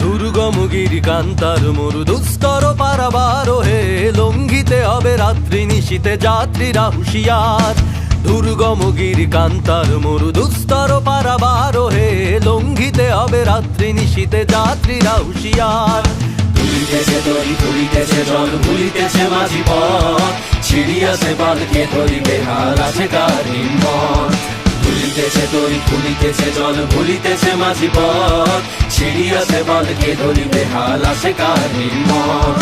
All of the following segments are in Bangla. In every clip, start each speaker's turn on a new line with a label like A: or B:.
A: দুর্গমুগির কান্তার মরু দুস্তর পারাবার হে লঙ্গিতে হবে রাত্রি নিশীতে যাত্রীরা হুশিয়ার। দুর্গমগির কান্তার মরু দুস্তর পারাবার হে লঙ্গিতে হবে রাত্রি নিশীতে যাত্রীরা হুশিয়ার।
B: ভুলিতেছে তরি ভুলিতেছে জল ভুলিতেছে মাঝি পথ। সিঁড়ি বালকে তরি বেহাল আছে কার মন তুলিতেছে তরি তুলিতেছে জল, ভুলিতেছে মাঝি পথ। ছিড়িয়াছে পালকে ধরিবে হাল আছে কার হিম্মত?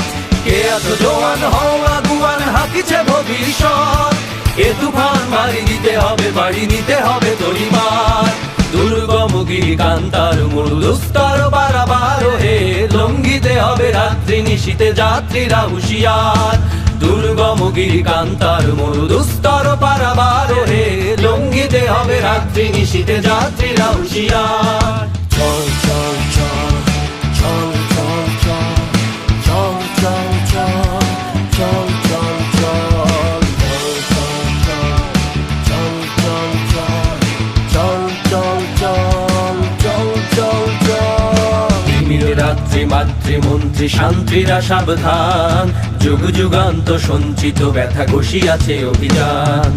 A: কে এত জোয়ান, হওয়া গুয়ান, হাকিছে ভবিষ্যৎ। এ তুফান মারি দিতে হবে, বাড়ি নিতে হবে তরিমার। দুর্গমগিরি কান্তার মরু দুস্তর বারাবার। হে লঙ্ঘিতে হবে রাত্রি, নিশীতে যাত্রীরা হুঁশিয়ার। দুর্গমগিরি কান্তার মরু দুস্তর পারাবার হে লঙ্ঘিতে হবে রাত্রি নিশীতে যাত্রীরা হুঁশিয়ার চল চল চল চল চল চল চল চল চল চল চল
B: তিমির রাত্রি মাতৃমন্ত্রী শান্তিরা সাবধান যুগ যুগান্ত সঞ্চিত ব্যথা ঘষিয়াছে অভিযান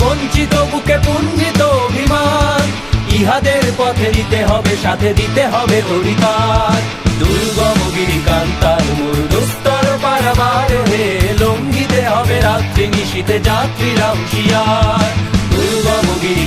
A: বঞ্চিত বুকে পুঞ্জিত অভিমান। ইহাদের পথে দিতে হবে সাথে দিতে হবে অধিকার দুর্গম গিরি কান্তার মূল দুস্তর পারাবার হে লঙ্ঘিতে হবে রাত্রি নিশীতে যাত্রীরা হুঁশিয়ার দুর্গম গিরি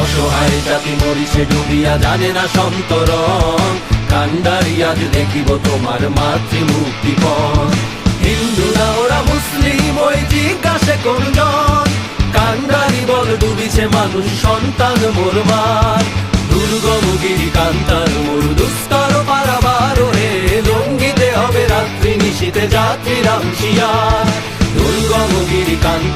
B: অসহায় জাতি মরিছে ডুবিয়া জানে না সন্তরণ। কান্ডারি আজ দেখিব তোমার মাতৃমুক্তিপণ
A: হিন্দুরা, ওরা মুসলিম, ওই জিজ্ঞাসে কোনজন কান্ডারি বল ডুবিছে মানুষ, সন্তান মোরমার দুর্গমগিরি কান্তার মরু দুস্তর পারাবার হে লঙ্গিতে হবে রাত্রি, নিশীতে যাত্রীরা হুঁশিয়ার দুর্গমগিরি কান্তার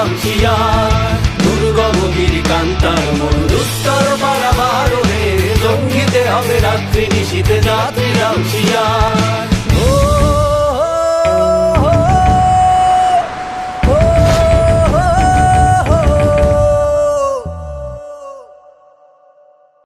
A: শামসিয়ার দুর্গমগির কান্তার মরুত্তর পাড়া বারো রে জঙ্গিতে হবে রাত্রি নিশীতে যাত্রী রামসিয়ার